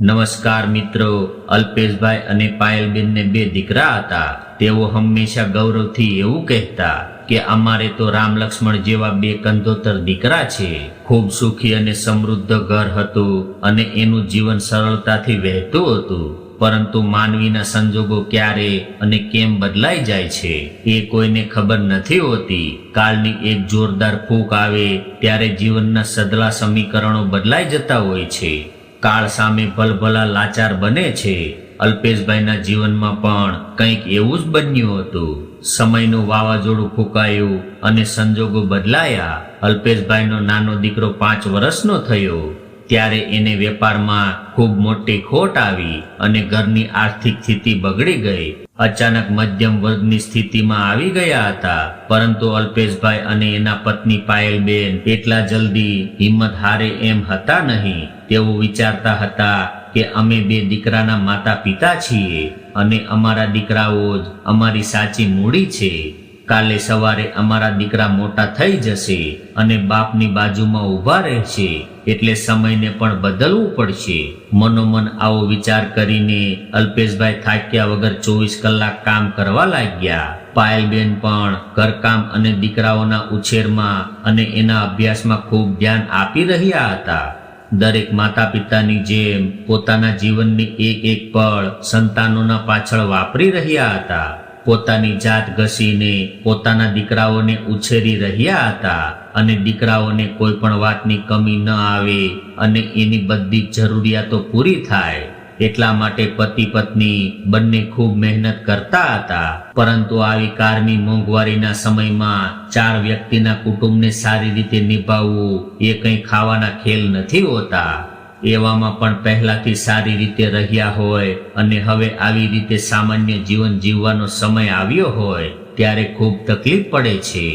નમસ્કાર મિત્રો, અલ્પેશભાઈ અને પાયલબેનને બે દીકરા હતા. તેઓ હંમેશા ગૌરવથી એવું કહેતા કે અમારે તો રામ લક્ષ્મણ જેવા બે કંદોતર દીકરા છે. ખૂબ સુખી અને સમૃદ્ધ ઘર હતું અને એનું જીવન સરળતાથી વહેતું હતું. પરંતુ માનવીના સંજોગો ક્યારે અને કેમ બદલાઈ જાય છે એ કોઈને ખબર નથી હોતી. કાલની એક જોરદાર ફૂંક આવે ત્યારે જીવનના સદલા સમીકરણો બદલાઈ જતા હોય છે. કાળ સામે ભલભલા લાચાર બને છે. અલ્પેશભાઈના જીવનમાં પણ કંઈક એવું જ બન્યું હતું. સમયનું વાવાઝોડું ફૂંકાયું અને સંજોગો બદલાયા. અલ્પેશભાઈનો નાનો દીકરો પાંચ વર્ષનો થયો. ત્યારે એને વેપારમાં ખૂબ મોટી ખોટ આવી અને ઘરની આર્થિક સ્થિતિ બગડી ગઈ. અચાનક મધ્યમ વર્ગની સ્થિતિમાં આવી ગયા હતા. પરંતુ અલ્પેશભાઈ અને એના પત્ની પાયલબેન એટલા જલ્દી હિંમત હારે એમ હતા નહીં. તેઓ વિચારતા હતા કે અમે બે દીકરાના માતા પિતા છીએ અને અમારા દીકરાઓ જ અમારી સાચી મૂડી છે. કાલે સવારે અમારા દીકરા મોટા થઈ જશે અને બાપની બાજુમાં ઊભા રહેશે, એટલે સમયને પણ બદલવું પડશે. મનોમન આવો વિચાર કરીને અલ્પેશભાઈ થાક્યા વગર ચોવીસ કલાક કામ કરવા લાગ્યા. પાયલબેન પણ ઘરકામ અને દીકરાઓના ઉછેરમાં અને એના અભ્યાસમાં ખૂબ ધ્યાન આપી રહ્યા હતા. દરેક માતા પિતાની જેમ પોતાના જીવનની એક એક પળ સંતાનોના પાછળ વાપરી રહ્યા હતા. પોતાની જાત ઘસીને પોતાના દીકરાઓને ઉછેરી રહ્યા હતા અને દીકરાઓને કોઈ પણ વાતની કમી ન આવે અને એની બધી જરૂરિયાતો પૂરી થાય. એટલા માટે પતિ પત્ની બંને ખૂબ મહેનત કરતા હતા. પરંતુ આવી કારની મોંઘવારીના સમયમાં ચાર વ્યક્તિના કુટુંબને સારી રીતે નિભાવવું એ કંઈ ખાવાના ખેલ નથી હોતા. એવામાં પણ પહેલાથી સારી રીતે રહ્યા હોય અને હવે આવી રીતે સામાન્ય જીવન જીવવાનો સમય આવ્યો હોય, ત્યારે ખૂબ તકલીફ પડે છે.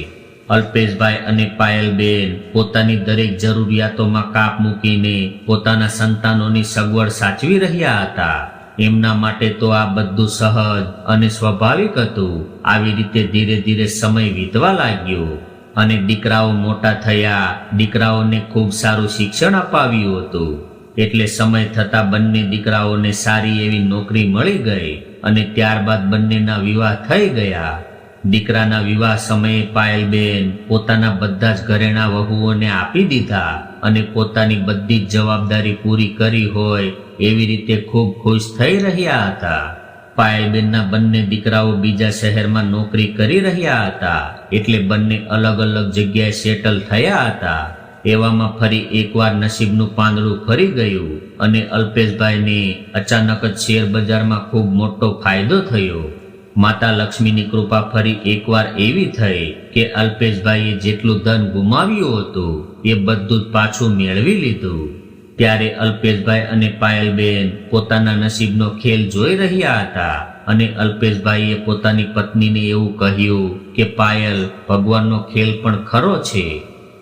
અલ્પેશભાઈ અને પાયલબેન પોતાની દરેક જરૂરિયાતોમાં કાપ મૂકીને પોતાના સંતાનોની સગવડ સાચવી રહ્યા હતા. એમના માટે તો આ બધું સહજ અને સ્વાભાવિક હતું. આવી રીતે ધીરે ધીરે સમય વીતવા લાગ્યો અને દીકરાઓ મોટા થયા, દીકરાઓને ખૂબ સારું શિક્ષણ અપાવ્યું હતું. એટલે સમય થતાં બંને દીકરાઓને સારી એવી નોકરી મળી ગઈ અને ત્યારબાદ બંનેના વિવાહ થઈ ગયા. દીકરાના વિવાહ સમયે પાયલબેન પોતાના બધા જ ઘરેણા વહુઓને આપી દીધા અને પોતાની બધી જ જવાબદારી પૂરી કરી હોય એવી રીતે ખૂબ ખુશ થઈ રહ્યા હતા. પાયલબેનના બંને દીકરાઓ બીજા શહેરમાં નોકરી કરી રહ્યા હતા એટલે બંને અલગ અલગ જગ્યાએ સેટલ થયા હતા. એવામાં ફરી એકવાર નસીબનું પાંદડું ફરી ગયું અને અલ્પેશભાઈને અચાનક જ શેર બજારમાં ખૂબ મોટો ફાયદો થયો. માતા લક્ષ્મીની કૃપા ફરી એકવાર એવી થઈ કે અલ્પેશભાઈએ જેટલું ધન ગુમાવ્યું હતું એ બધું જ પાછું મેળવી લીધું. ત્યારે અલ્પેશભાઈ અને પાયલબેન પોતાના નસીબનો ખેલ જોઈ રહ્યા હતા અને અલ્પેશભાઈએ પોતાની પત્નીને એવું કહ્યું કે પાયલ ભગવાનનો ખેલ પણ ખરો છે.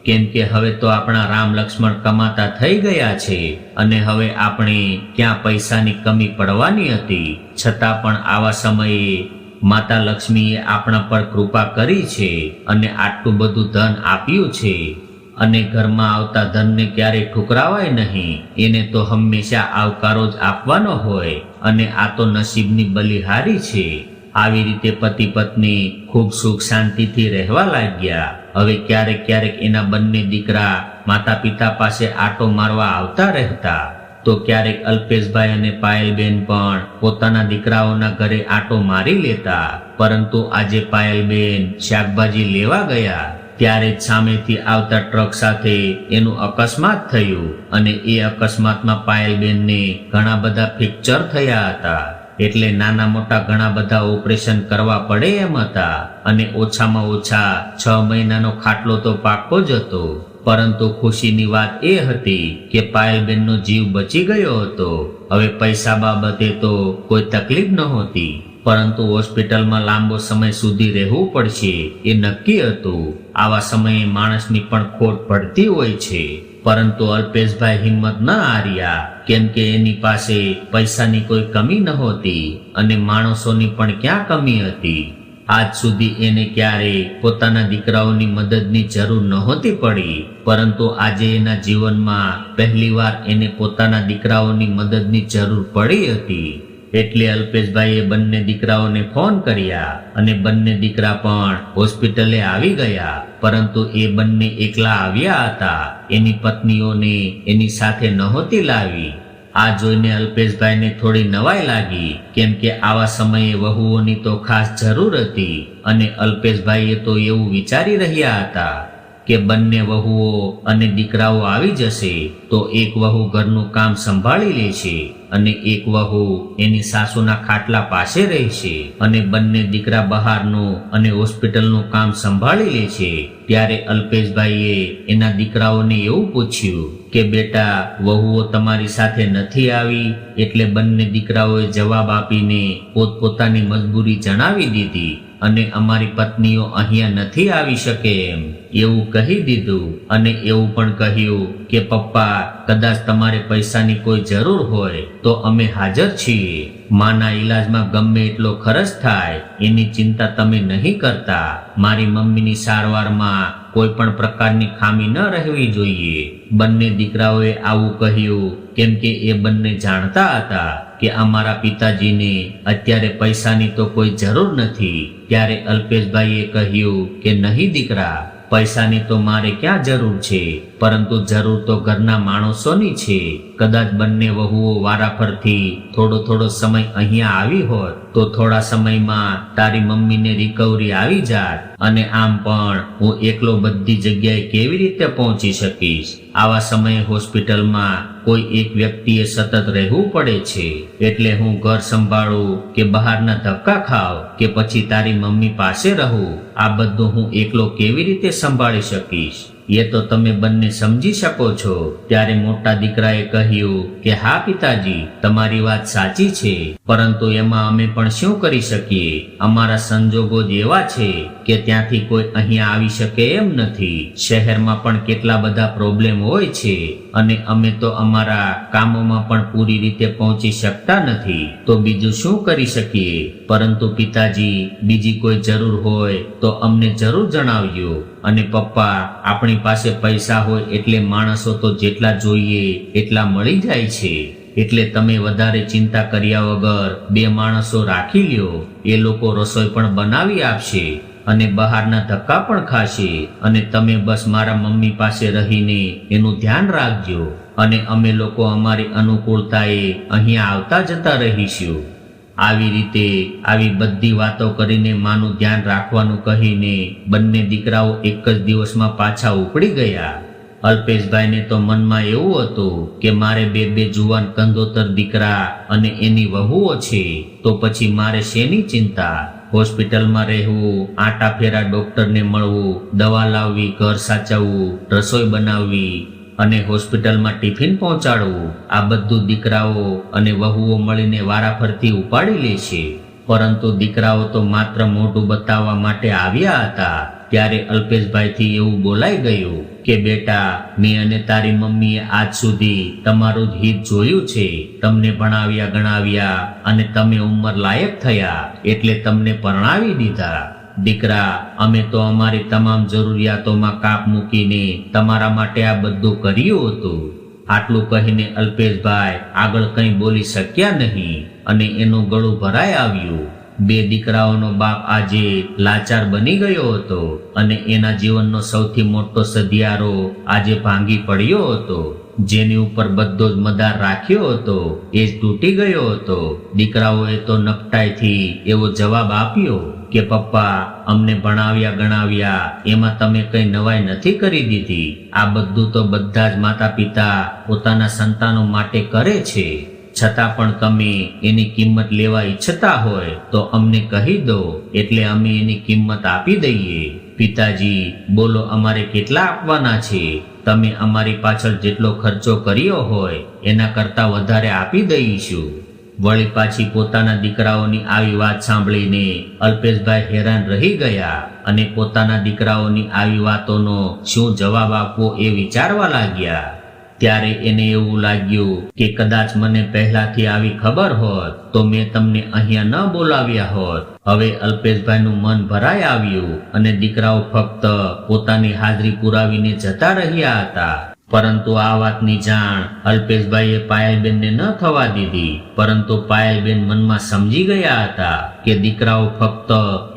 કેમ કે હવે તો આપણા રામ લક્ષ્મણ કમાતા થઈ ગયા છે અને હવે આપણે ક્યાં પૈસાની કમી પડવાની હતી? છતાં પણ આવા સમયે માતા લક્ષ્મીએ આપણા પર કૃપા કરી છે અને આટલું બધું ધન આપ્યું છે અને ઘરમાં આવતા ધનને ક્યારેય ઠુકરાવાય નહીં. એને તો હંમેશા આવકારો જ આપવાનો હોય અને આ તો નસીબની બલિહારી છે. આવી રીતે પતિ પત્ની ખૂબ સુખ શાંતિથી રહેવા લાગ્યા. હવે ક્યારેક ક્યારેક એના બંને દીકરા માતા પિતા પાસે આટો મારવા આવતા રહેતા. તો ક્યારેક અલ્પેશભાઈ અને પાયલબેન પણ પોતાના દીકરાઓના ઘરે આટો મારી લેતા. પરંતુ આજે પાયલબેન શાકભાજી લેવા ગયા. ત્યારે જ સામેથી આવતા ટ્રક સાથે એનું અકસ્માત થયું અને એ અકસ્માતમાં પાયલબેનને ઘણા બધા ફ્રેક્ચર થયા હતા. એટલે નાના મોટા ઘણા બધા ઓપરેશન કરવા પડે એમ હતા. અને ઓછામાં ઓછા છ મહિનાનો ખાટલો તો પાકો જ હતો. પરંતુ ખુશીની વાત એ હતી કે પાયલબેનનો જીવ બચી ગયો હતો. હવે પૈસા બાબતે તો કોઈ તકલીફ નહોતી. પરંતુ હોસ્પિટલમાં લાંબો સમય સુધી રહેવું પડશે એ નક્કી હતું. આવા સમયે માણસની પણ ખોટ પડતી હોય છે. પરંતુ અલ્પેશભાઈ હિંમત ન હાર્યા, કેમ કે એની પાસે પૈસાની કોઈ કમી નહોતી અને માણસોની પણ ક્યાં કમી હતી? આજ સુધી એને ક્યારે પોતાના દીકરાઓની મદદની જરૂર નહોતી પડી, પરંતુ આજે એના જીવનમાં પહેલીવાર એને પોતાના દીકરાઓની મદદની જરૂર પડી હતી. એટલે અલ્પેશભાઈએ બંને દીકરાઓને ફોન કર્યા અને બંને દીકરા પણ હોસ્પિટલે આવી ગયા. પરંતુ એ બંને એકલા આવ્યા હતા. એની પત્નીઓને એની સાથે નહોતી લાવી. આ જોઈને અલ્પેશભાઈને થોડી નવાઈ લાગી. કેમ કે આવા સમયે વહુઓની તો ખાસ જરૂર હતી અને અલ્પેશભાઈએ તો એવું વિચારી રહ્યા હતા. કે બંને વહુઓ અને દીકરાઓ આવી જશે, તો એક વહુ ઘરનું કામ સંભાળી લેશે અને એક વહુ એની સાસુના ખાટલા પાસે રહેશે અને બંને દીકરા બહારનું અને હોસ્પિટલનું કામ સંભાળી લેશે ત્યારે અલ્પેશભાઈએ એના દીકરાઓને એવું પૂછ્યું કે, બેટા, વહુઓ તમારી સાથે નથી આવી એટલે બંને દીકરાઓએ જવાબ આપીને પોતપોતાની મજબૂરી જણાવી દીધી અને અમારી પત્નીઓ અહીંયા નથી આવી શકે એમ. એવું કહી દીધું અને એવું પણ કહ્યું કે, પપ્પા, કદાચ તમારે પૈસાની કોઈ જરૂર હોય તો અમે હાજર છીએ. માના ઈલાજમાં ગમે એટલો ખર્ચ થાય, એની ચિંતા તમે નહીં કરતા. મારી મમ્મીની સારવારમાં કોઈ પણ પ્રકારની ખામી ન રહેવી જોઈએ. બંને દીકરાઓએ આવું કહ્યું, કેમ કે એ બંને જાણતા હતા કે અમારા પિતાજીને અત્યારે પૈસાની તો કોઈ જરૂર નથી. ત્યારે અલ્પેશભાઈએ કહ્યું કે નહીં દીકરા, પૈસાની તો મારે ક્યાં જરૂર છે? પરંતુ જરૂર તો ઘરના માણસોની છે. કદાચ બંને વહુઓ વારાફરથી થોડો થોડો સમય અહીંયા આવી હોત. તો થોડા સમયમાં તારી મમ્મીને રિકવરી આવી જાત અને આમ પણ હું એકલો બધી જગ્યાએ કેવી રીતે પહોંચી શકીશ? આવા સમયે હોસ્પિટલમાં કોઈ એક વ્યક્તિએ સતત રહેવું પડે છે. એટલે હું ઘર સંભાળું કે બહારના ધક્કા ખાવ કે પછી તારી મમ્મી પાસે રહું? આ બધું હું એકલો કેવી રીતે સંભાળી શકીશ? એ તો તમે બંને સમજી શકો છો. ત્યારે મોટા દીકરાએ કહ્યું કે, હા, પિતાજી, તમારી વાત સાચી છે. પરંતુ એમાં અમે પણ શું કરી શકીએ? અમારા સંજોગો જ એવા છે કે ત્યાંથી કોઈ અહીંયા આવી શકે એમ નથી. શહેરમાં પણ કેટલા બધા પ્રોબ્લેમ હોય છે અને અમે તો અમારા કામોમાં પણ પૂરી રીતે પહોંચી શકતા નથી. તો બીજું શું કરી શકીએ? પરંતુ પિતાજી, બીજી કોઈ જરૂર હોય તો અમને જરૂર જણાવજો. અને પપ્પા, આપણી પાસે પૈસા હોય એટલે માણસો તો જેટલા જોઈએ એટલા મળી જાય છે. એટલે તમે વધારે ચિંતા કર્યા વગર બે માણસો રાખી લ્યો. એ લોકો રસોઈ પણ બનાવી આપશે અને બહારના ધક્કા પણ ખાશે. અને તમે બસ મારા મમ્મી પાસે રહીને એનું ધ્યાન રાખજો. અને અમે લોકો અમારી અનુકૂળતાએ અહીંયા આવતા જતા રહીશું. આવી રીતે આવી બધી વાતો કરીને માનું ધ્યાન રાખવાનું કહીને બંને દીકરાઓ એક જ દિવસમાં પાછા ઉપડી ગયા. અલ્પેશભાઈને તો મનમાં એવું હતું કે મારે બે બે જુવાન કંદોતર દીકરા અને એની વહુઓ છે, તો પછી મારે શેની ચિંતા? હોસ્પિટલમાં રહેવું, આટા ફેરા ડોક્ટરને મળવું, દવા લાવવી, ઘર સાચવવું, રસોઈ બનાવવી અને હોસ્પિટલમાં ટિફિન પહોંચાડવું. આ બધું દીકરાઓ અને વહુઓ મળીને વારાફરતી ઉપાડી લે છે. પરંતુ દીકરાઓ તો માત્ર મોઢું બતાવવા માટે આવ્યા હતા. ત્યારે અલ્પેશભાઈથી એવું બોલાઈ ગયું કે, બેટા, મેં અને તારી મમ્મીએ આજ સુધી તમારું જ હિત જોયું છે. તમને ભણાવ્યા ગણાવ્યા અને તમે ઉંમર લાયક થયા, એટલે તમને પરણાવી દીધા. દીકરા, અમે તો અમારી તમામ જરૂરિયાતોમાં કાપ મૂકીને તમારા માટે આ બધું કર્યું હતું. આટલું કહીને અલ્પેશભાઈ આગળ કંઈ બોલી શક્યા નહીં અને એનું ગળું ભરાઈ આવ્યું. બે દીકરાઓનો બાપ આજે લાચાર બની ગયો હતો અને એના જીવનનો સૌથી મોટો સધિયારો આજે ભાંગી પડ્યો હતો. જેની ઉપર બધો જ મદાર રાખ્યો હતો, એ જ તૂટી ગયો હતો. દીકરાઓએ તો નપટાઈથી એવો જવાબ આપ્યો કે, પપ્પા, અમને ભણાવ્યા ગણાવ્યા, એમાં તમે કઈ નવાઈ નથી કરી દીધી. આ બધું તો બધા જ માતા પિતા પોતાના સંતાનો માટે કરે છે. છતાં પણ તમે એની કિંમત લેવા ઈચ્છતા હોય, તો અમને કહી દો, એટલે અમે એની કિંમત આપી દઈએ. પિતાજી, બોલો, અમારે કેટલા આપવાના છે? તમે અમારી પાછળ જેટલો ખર્ચો કર્યો હોય, એના કરતાં વધારે આપી દઈશું. વળી પાછી પોતાના દીકરાઓની આવી વાત સાંભળીને અલ્પેશભાઈ હેરાન રહી ગયા અને પોતાના દીકરાઓની આવી વાતોનો શું જવાબ આપવો એ વિચારવા લાગ્યા. ત્યારે એને એવું લાગ્યું કે કદાચ મને પહેલાથી આવી ખબર હોત તો મેં તમને અહીંયા ન બોલાવ્યા હોત. હવે અલ્પેશભાઈનું મન ભરાઈ આવ્યું અને દીકરાઓ ફક્ત પોતાની હાજરી પુરાવીને જતા રહ્યા હતા. પરંતુ આ વાતની જાણ અલ્પેશભાઈએ પાયલબેનને ન થવા દીધી. પરંતુ પાયલબેન મનમાં સમજી ગયા હતા કે દીકરાઓ ફક્ત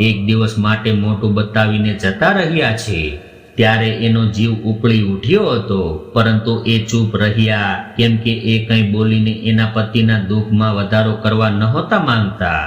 એક દિવસ માટે મોટું બતાવીને જતા રહ્યા છે. ત્યારે એનો જીવ ઉપડી ઉઠ્યો હતો, પરંતુ એ ચૂપ રહ્યા, કેમ કે એ કંઈ બોલીને એના પતિના દુઃખમાં વધારો કરવા નહોતા માંગતા.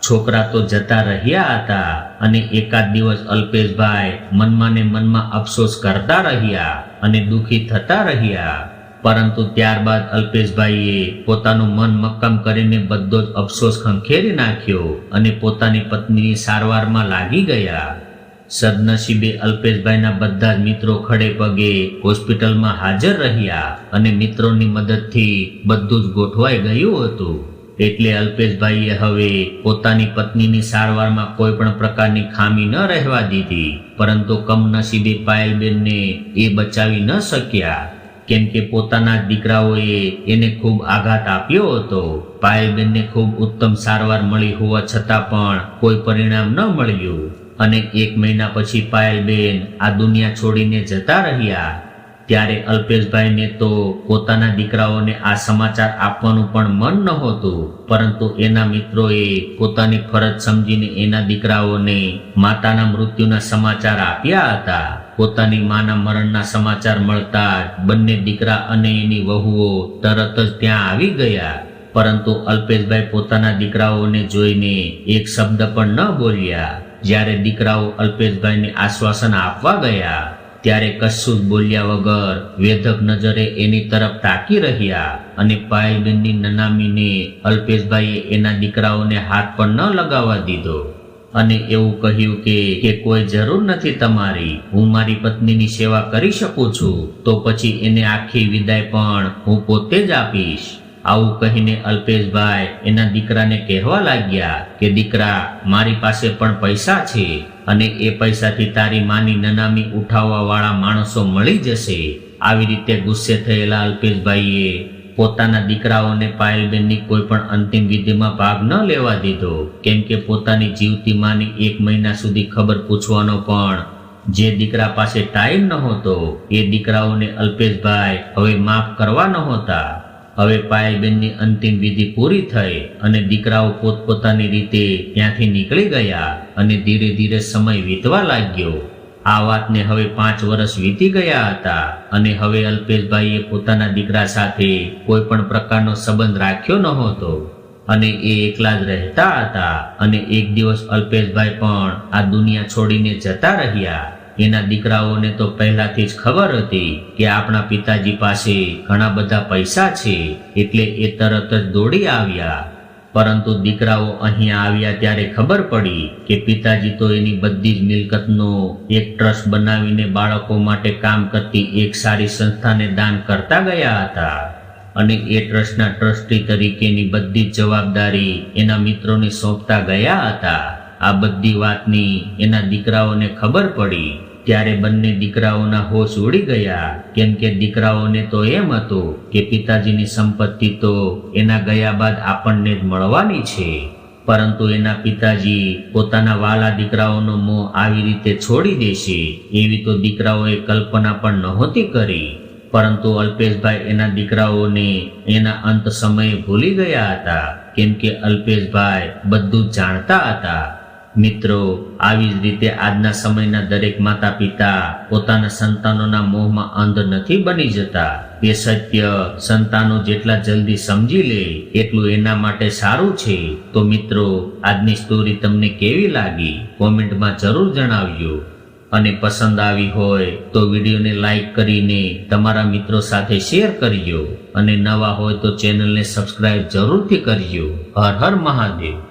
છોકરા તો જતા રહ્યા હતા અને એકાદ દિવસ અલ્પેશભાઈ મનમાં ને મનમાં અફસોસ કરતા રહ્યા અને દુઃખી થતા રહ્યા. પરંતુ ત્યારબાદ અલ્પેશભાઈએ પોતાનું મન મક્કમ કરીને બધો જ અફસોસ ખંખેરી નાખ્યો અને પોતાની પત્નીની સારવારમાં લાગી ગયા. સદનસીબે અલ્પેશભાઈના બધા જ મિત્રો ખડે પગે હોસ્પિટલમાં હાજર રહ્યા અને મિત્રોની મદદથી બધું જ ગોઠવાઈ ગયું હતું. એટલે અલ્પેશભાઈએ હવે પોતાની પત્નીની સારવારમાં કોઈ પણ પ્રકારની ખામી ન રહેવા દીધી, પરંતુ કમનસીબે પાયલબેનને એ બચાવી ન શક્યા. કેમ કે પોતાના દીકરાઓએ એને ખૂબ આઘાત આપ્યો હતો. પાયલબેનને ખૂબ ઉત્તમ સારવાર મળી હોવા છતાં પણ કોઈ પરિણામ ન મળ્યું. અને એક મહિના પછી પાયલબેન આ દુનિયા છોડીને જતા રહ્યા. ત્યારે અલ્પેશભાઈને તો પોતાના દીકરાઓને આ સમાચાર આપવાનું પણ મન નહોતું, પરંતુ એના મિત્રોએ પોતાની ફરજ સમજીને એના દીકરાઓને માતાના મૃત્યુના સમાચાર આપ્યા હતા. પોતાની માના મરણના સમાચાર મળતા બંને દીકરા અને એની વહુઓ તરત જ ત્યાં આવી ગયા. પરંતુ અલ્પેશભાઈ પોતાના દીકરાઓને જોઈને એક શબ્દ પણ ન બોલ્યા. જ્યારે દીકરાઓ અલ્પેશભાઈને આશ્વાસન આપવા ગયા, ત્યારે કશું બોલ્યા વગર વેધક નજરે એની તરફ તાકી રહ્યા અને પાયલબેનની નનામીને અલ્પેશભાઈએ એના દીકરાઓને હાથ પણ ન લગાવવા દીધો. અને એવું કહ્યું કે કે કોઈ જરૂર નથી તમારી, હું મારી પત્નીની સેવા કરી શકું છું, તો પછી એને આખી વિદાય પણ હું પોતે જ આપીશ. આવું કહીને અલ્પેશભાઈ એના દીકરાને કહેવા લાગ્યા કે, દીકરા, મારી પાસે પણ પૈસા છે અને એ પૈસાથી તારી માની નનામી ઉઠાવવા વાળા માણસો મળી જશે. આવી રીતે ગુસ્સે થયેલા અલ્પેશભાઈએ પોતાના દીકરાઓને પાયલબેનની કોઈ પણ અંતિમ વિધિમાં ભાગ ન લેવા દીધો. કેમ કે પોતાની જીવતી માની એક મહિના સુધી ખબર પૂછવાનો પણ જે દીકરા પાસે ટાઈમ નહોતો, એ દીકરાઓને અલ્પેશભાઈ હવે માફ કરવા નહોતા. હવે પાયલબેનની અંતિમ વિધિ પૂરી થઈ અને દીકરાઓ પોતપોતાની રીતે ત્યાંથી નીકળી ગયા અને ધીરે ધીરે સમય વીતવા લાગ્યો. આ વાતને હવે પાંચ વર્ષ વીતી ગયા હતા અને હવે અલ્પેશભાઈએ પોતાના દીકરા સાથે કોઈ પણ પ્રકારનો સંબંધ રાખ્યો નહોતો. અને એ એકલા જ રહેતા હતા અને એક દિવસ અલ્પેશભાઈ પણ આ દુનિયા છોડીને જતા રહ્યા. એના દીકરાઓને તો પહેલાથી જ ખબર હતી કે આપણા પિતાજી પાસે ઘણા બધા પૈસા છે, એટલે એ તરત જ દોડી આવ્યા. પરંતુ દીકરાઓ અહીંયા આવ્યા ત્યારે ખબર પડી કે પિતાજી તો એની બધી જ મિલકતનો એક ટ્રસ્ટ બનાવીને બાળકો માટે કામ કરતી એક સારી સંસ્થાને દાન કરતા ગયા હતા. અને એ ટ્રસ્ટના ટ્રસ્ટી તરીકેની બધી જ જવાબદારી એના મિત્રોને સોંપતા ગયા હતા. આ બધી વાતની એના દીકરાઓને ખબર પડી. ત્યારે બંને દીકરાઓના હોશ ઉડી ગયા. કેમ કે દીકરાઓને તો એમ હતું કે પિતાજીની સંપત્તિ તો એના ગયા બાદ આપણને જ મળવાની છે. પરંતુ એના પિતાજી પોતાના વાલા દીકરાઓનો મોં આવી રીતે છોડી દેશે. એવી તો દીકરાઓએ કલ્પના પણ નહોતી કરી. પરંતુ અલ્પેશભાઈ એના દીકરાઓને એના અંત સમયે ભૂલી ગયા હતા. કેમ કે અલ્પેશભાઈ બધું જાણતા હતા. મિત્રો, આવી જ રીતે આજના સમયના દરેક માતા પિતા પોતાના સંતાનોના મોહમાં અંધ નથી બની જતા. તે સત્ય સંતાનો જેટલા જલ્દી સમજી લે, એટલું એના માટે સારું છે. તો મિત્રો, આજની સ્ટોરી તમને કેવી લાગી? કોમેન્ટમાં જરૂર જણાવજો. અને પસંદ આવી હોય તો વિડીયોને લાઈક કરીને તમારા મિત્રો સાથે શેર કરજો. અને નવા હોય તો ચેનલને સબસ્ક્રાઇબ જરૂરથી કરજો. હર હર મહાદેવ.